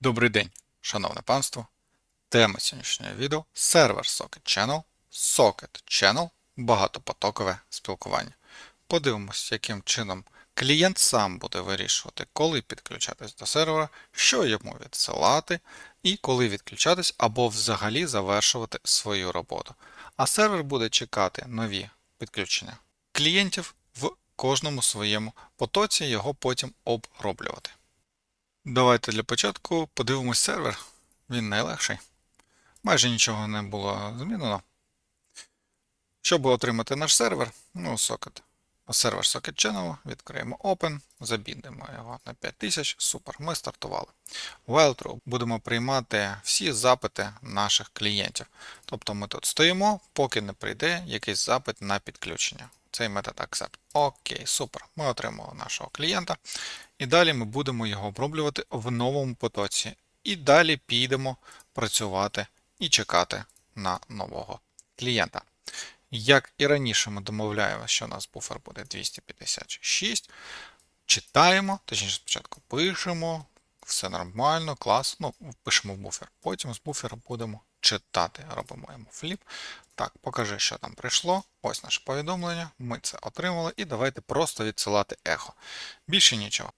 Добрий день, шановне панство. Тема сьогоднішнього відео сервер Socket Channel, Socket Channel, багатопотокове спілкування. Подивимось, яким чином клієнт сам буде вирішувати, коли підключатись до сервера, що йому відсилати, і коли відключатись або взагалі завершувати свою роботу. А сервер буде чекати нові підключення клієнтів в кожному своєму потоці, його потім оброблювати. Давайте для початку подивимось сервер. Він найлегший. Майже нічого не було змінено. Щоб отримати наш сервер, ну, socket, сервер Socket Channel, відкриємо Open, забідемо його на 5000. Супер, ми стартували. Wildtrue будемо приймати всі запити наших клієнтів. Тобто ми тут стоїмо, поки не прийде якийсь запит на підключення. Цей метод accept. Окей, супер. Ми отримали нашого клієнта. І далі ми будемо його оброблювати в новому потоці. І далі підемо працювати і чекати на нового клієнта. Як і раніше ми домовляємося, що у нас буфер буде 256. Читаємо, точніше, спочатку пишемо, все нормально, клас. Ну, пишемо в буфер. Потім з буфера будемо читати. Робимо йому фліп. Так, покажи, що там прийшло. Ось наше повідомлення. Ми це отримали. І давайте просто відсилати ехо. Більше нічого.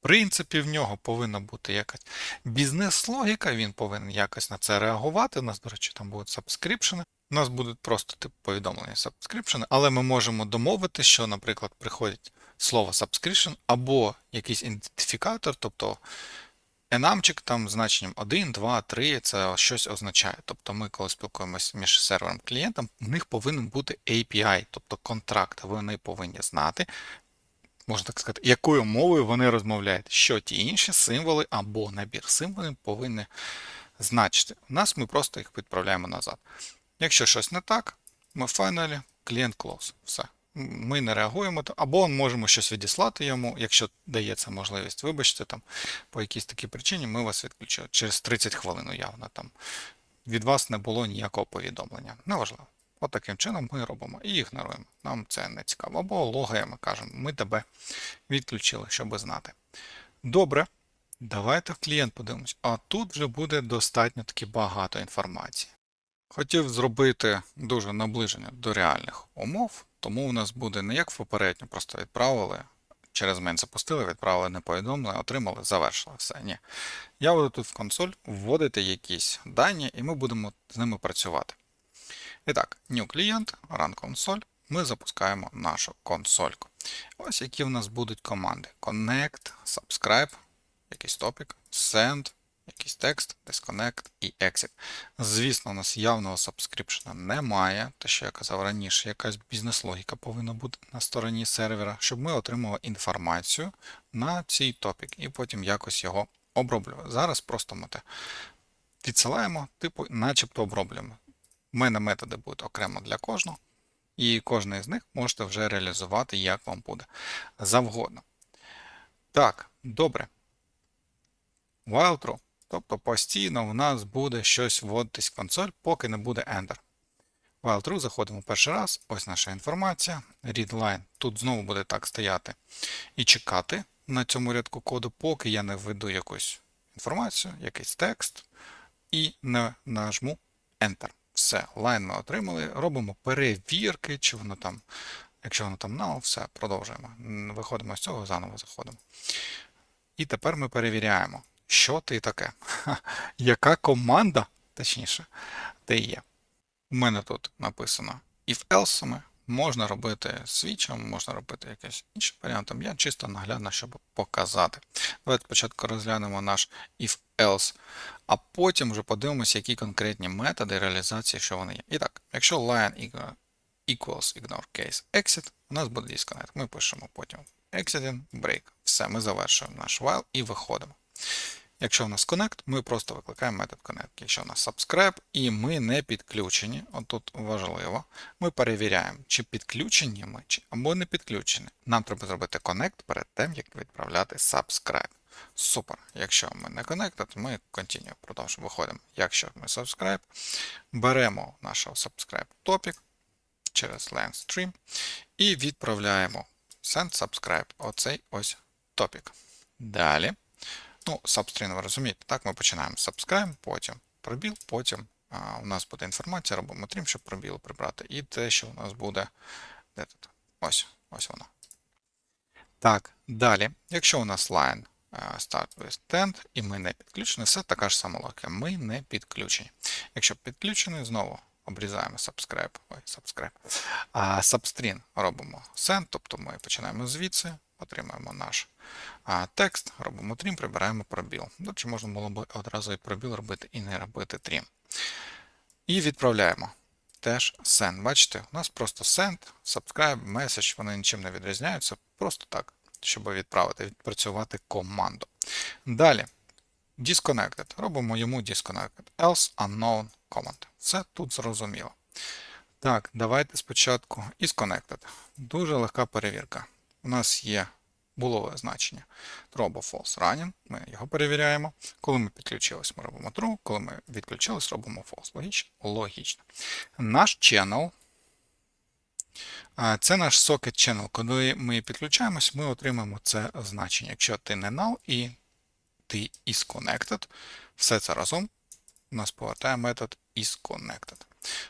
В принципі, в нього повинна бути якась бізнес-логіка, він повинен якось на це реагувати. У нас, до речі, там будуть сабскрипшени. У нас будуть просто типу повідомлення сабскрипшени, але ми можемо домовити, що, наприклад, приходить слово subscription або якийсь ідентифікатор, тобто enamчик там значенням 1, 2, 3, це щось означає. Тобто ми, коли спілкуємося між сервером і клієнтом, в них повинен бути API, тобто контракт. Вони повинні знати, можна так сказати, якою мовою вони розмовляють, що ті інші символи або набір символів повинні значити. У нас ми просто їх відправляємо назад. Якщо щось не так, ми в файналі клієнт close. Все. Ми не реагуємо, або можемо щось відіслати йому, якщо дається можливість. Вибачте, там по якійсь такій причині ми вас відключили через 30 хвилин явно там. Від вас не було ніякого повідомлення. Неважливо. От таким чином ми робимо і ігноруємо. Нам це не цікаво. Або логаємо, кажемо, ми тебе відключили, щоб знати. Добре, давайте в клієнт подивимось. А тут вже буде достатньо таки багато інформації. Хотів зробити дуже наближення до реальних умов, тому у нас буде не як в попередньо, просто відправили, через мен запустили, відправили не повідомлення, отримали, завершили все. Ні. Я буду тут в консоль вводити якісь дані, і ми будемо з ними працювати. І так, new клієнт, run console, ми запускаємо нашу консольку. Ось які в нас будуть команди: Connect, Subscribe, якийсь топік, Send, якийсь текст, Disconnect і Exit. Звісно, у нас явного сабскрипшена немає, те, що я казав раніше, якась бізнес-логіка повинна бути на стороні сервера, щоб ми отримали інформацію на цей топік і потім якось його оброблювали. Зараз просто ми те відсилаємо, типу, начебто оброблюємо. У мене методи будуть окремо для кожного, і кожен з них можете вже реалізувати, як вам буде завгодно. Так, добре. While true. Тобто постійно в нас буде щось вводитись в консоль, поки не буде Enter. While true, заходимо перший раз. Ось наша інформація. Readline. Тут знову буде так стояти і чекати на цьому рядку коду, поки я не введу якусь інформацію, якийсь текст, і не нажму Enter. Все, лайн ми отримали. Робимо перевірки, чи воно там, якщо воно там null, все, продовжуємо. Виходимо з цього, заново заходимо. І тепер ми перевіряємо, що ти таке. Яка команда, точніше, де є. У мене тут написано if else можна робити свічем, можна робити якийсь іншим варіантом. Я чисто наглядно, щоб показати. Давайте спочатку розглянемо наш if else, а потім вже подивимося, які конкретні методи реалізації, що вони є. І так, якщо line equals ignore case exit, у нас буде disconnect. Ми пишемо потім exiting, break. Все, ми завершуємо наш while і виходимо. Якщо в нас connect, ми просто викликаємо метод connect. Якщо в нас subscribe і ми не підключені, отут важливо, ми перевіряємо, чи підключені ми, або не підключені. Нам треба зробити connect перед тим, як відправляти subscribe. Супер. Якщо ми не connect, то ми continue, продовжуємо. Виходимо. Якщо ми subscribe, беремо нашого subscribe topic через line stream і відправляємо send subscribe оцей ось topic. Далі Ну, substring, ви розумієте, так, ми починаємо subscribe, потім пробіл, потім а, у нас буде інформація, робимо трім, щоб пробіл прибрати. І те, що у нас буде. Де тут? Ось, ось воно. Так, далі, якщо у нас line а, start with end, і ми не підключені, все така ж сама логіка. Ми не підключені. Якщо підключені, знову обрізаємо subscribe, ой, subscribe. А substring робимо send, тобто ми починаємо звідси, отримаємо наш а, текст, робимо трім, прибираємо пробіл. До речі, можна було б одразу і пробіл робити і не робити трім. І відправляємо. Теж send. Бачите, у нас просто send, subscribe, message, вони нічим не відрізняються. Просто так, щоб відправити, відпрацювати команду. Далі. Disconnected. Робимо йому disconnected. Else unknown command. Все тут зрозуміло. Так, давайте спочатку is connected. Дуже легка перевірка. У нас є булове значення або false running. Ми його перевіряємо. Коли ми підключились, ми робимо true. Коли ми відключились, робимо false. Логічно? Логічно. Наш channel. Це наш socket channel. Коли ми підключаємось, ми отримаємо це значення. Якщо ти не null і ти is connected, все це разом у нас повертає метод isConnected.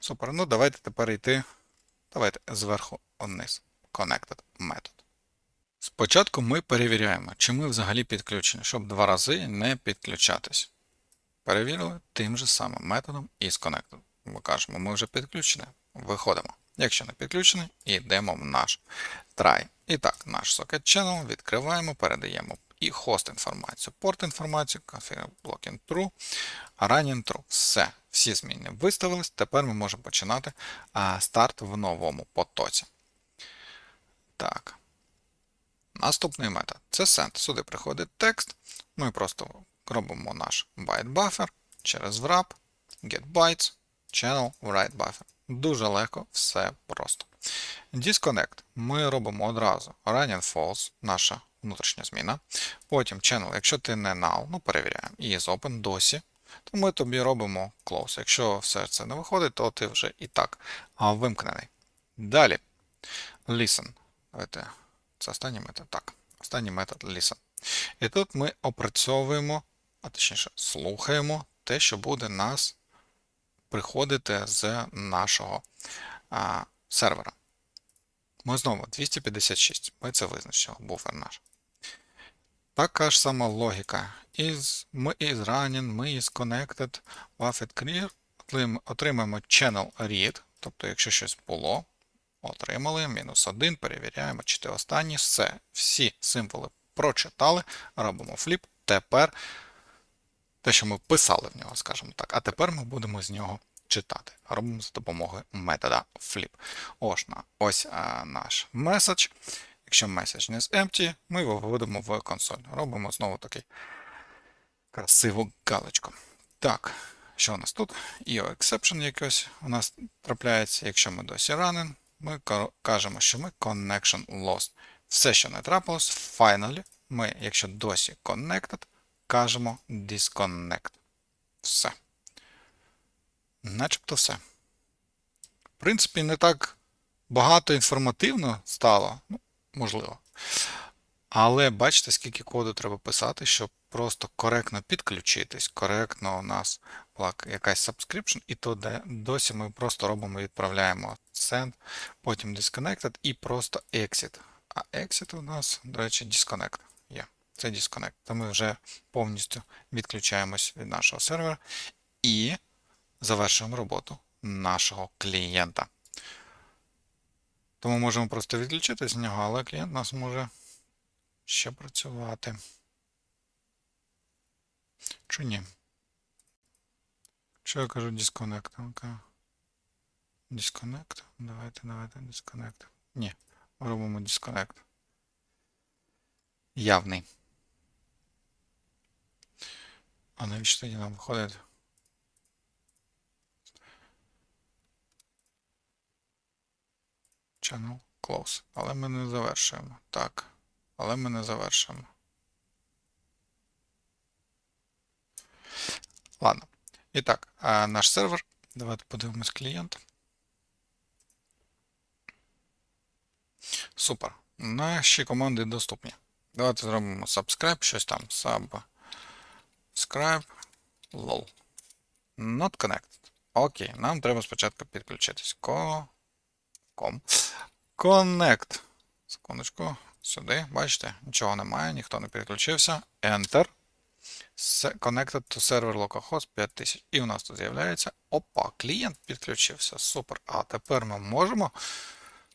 Супер. Ну, давайте тепер йти. Давайте зверху вниз. Connected метод. Спочатку ми перевіряємо, чи ми взагалі підключені, щоб два рази не підключатись. Перевірили тим же самим методом isConnected. Ми кажемо, ми вже підключені, виходимо. Якщо не підключені, йдемо в наш try. І так, наш socket channel відкриваємо, передаємо і хост інформацію, порт інформацію, configure blocking true, running true. Все, всі зміни виставились. Тепер ми можемо починати а, старт в новому потоці. Так. Наступний метод це send. Сюди приходить текст. Ми просто робимо наш byte buffer через wrap, get bytes, channel, write buffer. Дуже легко, все просто. Disconnect. Ми робимо одразу running false, наша внутрішня зміна. Потім channel, якщо ти не null, ну перевіряємо. І is open досі, то ми тобі робимо close. Якщо все це не виходить, то ти вже і так вимкнений. Далі. Listen. Давайте. Це останній метод. Так. Останній метод listen. І тут ми опрацьовуємо, а точніше, слухаємо те, що буде нас приходити з нашого а, сервера. Ми знову 256. Ми це визначили, буфер наш. Така ж сама логіка. Is, ми is running, ми is connected, buffet clear. Отримаємо channel read, тобто, якщо щось було, отримали, мінус 1, перевіряємо, чи ти останні. Все, всі символи прочитали, робимо фліп. Тепер те, що ми писали в нього, скажімо так, а тепер ми будемо з нього читати. Робимо за допомогою метода flip. Ось, ось а, наш меседж. Якщо меседж не з empty, ми його виводимо в консоль. Робимо знову такий красиву галочку. Так, що у нас тут? IO exception якось у нас трапляється. Якщо ми досі running, ми кажемо, що ми connection lost. Все, що не трапилось, finally, ми, якщо досі connected, кажемо disconnect. Все. Начебто все. В принципі, не так багато інформативно стало, ну, можливо. Але бачите, скільки коду треба писати, щоб просто коректно підключитись, коректно у нас була якась subscription, і то досі ми просто робимо, відправляємо send, потім disconnected і просто exit. А exit у нас, до речі, disconnect є. Це disconnect. То ми вже повністю відключаємось від нашого сервера і завершуємо роботу нашого клієнта. Тому можемо просто відключити з нього, але клієнт нас може ще працювати. Чи ні? Що я кажу disconnect? Okay. Disconnect. Давайте, давайте, disconnect. Ні, робимо disconnect. Явний. А навіщо тоді нам виходить? Channel close. Але ми не завершуємо. Так. Але ми не завершуємо. Ладно. І так, наш сервер. Давайте подивимось клієнт. Супер. Наші команди доступні. Давайте зробимо subscribe, щось там. Subscribe. Lol. Not connected. Окей, нам треба спочатку підключитись. Ко... Ком. Connect. Секундочку. Сюди. Бачите, нічого немає, ніхто не підключився. Enter. Connected to server localhost 5000. І у нас тут з'являється. Опа, клієнт підключився. Супер. А тепер ми можемо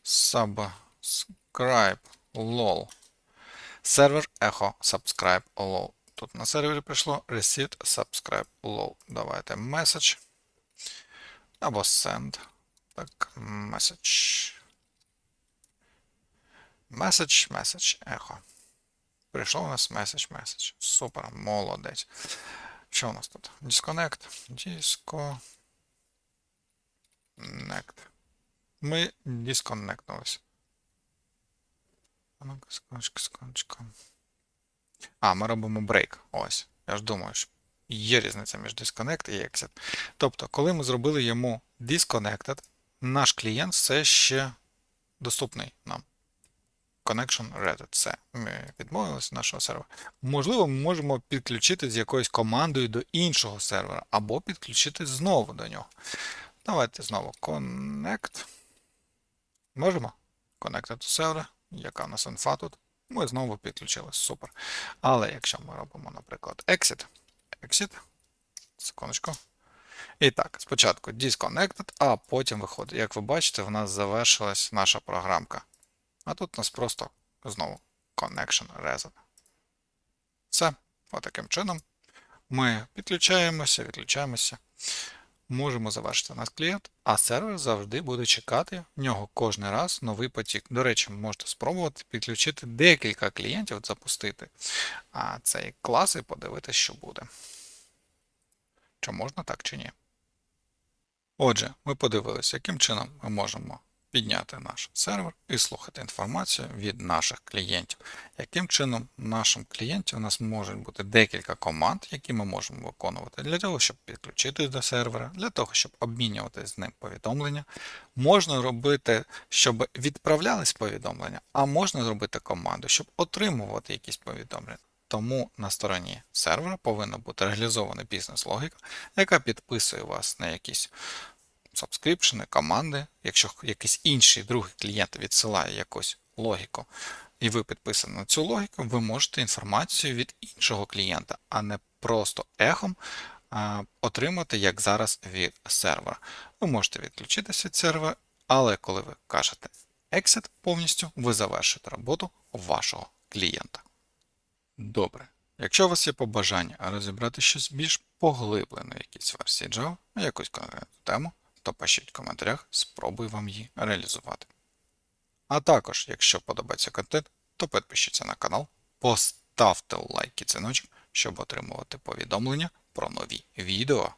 subscribe lol. Сервер echo subscribe lol. Тут на сервері прийшло received subscribe lol. Давайте message. Або send. Так, message. Message, message, echo. Прийшов у нас message, message. Супер, молодець. Що у нас тут? Disconnect. Disconnect. Ми секундочку. А, ми робимо брейк. Ось. Я ж думаю, що є різниця між disconnect і exit. Тобто, коли ми зробили йому disconnected, наш клієнт все ще доступний нам. Connection ready. Все. Ми відмовилися від нашого сервера. Можливо, ми можемо підключити з якоюсь командою до іншого сервера, або підключити знову до нього. Давайте знову connect. Можемо? Connected to server. Яка в нас інфа тут? Ми знову підключились. Супер. Але якщо ми робимо, наприклад, exit. Exit. Секундочку. І так, спочатку disconnected, а потім виходить. Як ви бачите, в нас завершилась наша програмка. А тут у нас просто знову connection reset. Все. Отаким чином ми підключаємося, відключаємося. Можемо завершити наш клієнт, а сервер завжди буде чекати в нього кожен раз новий потік. До речі, можете спробувати підключити декілька клієнтів, запустити а цей клас і подивитися, що буде. Чи можна так, чи ні. Отже, ми подивилися, яким чином ми можемо підняти наш сервер і слухати інформацію від наших клієнтів. Яким чином нашим клієнтів у нас можуть бути декілька команд, які ми можемо виконувати для того, щоб підключитись до сервера, для того, щоб обмінювати з ним повідомлення. Можна робити, щоб відправлялись повідомлення, а можна зробити команду, щоб отримувати якісь повідомлення. Тому на стороні сервера повинна бути реалізована бізнес-логіка, яка підписує вас на якісь сабскрипшени, команди. Якщо якийсь інший другий клієнт відсилає якусь логіку, і ви підписані на цю логіку, ви можете інформацію від іншого клієнта, а не просто ехом отримати, як зараз від сервера. Ви можете відключитися від сервера, але коли ви кажете exit повністю, ви завершите роботу вашого клієнта. Добре. Якщо у вас є побажання розібрати щось більш поглиблено в якійсь версії Java, якусь конкретну тему, то пишіть в коментарях, спробую вам її реалізувати. А також, якщо подобається контент, то підпишіться на канал, поставте лайк і дзвіночок, щоб отримувати повідомлення про нові відео.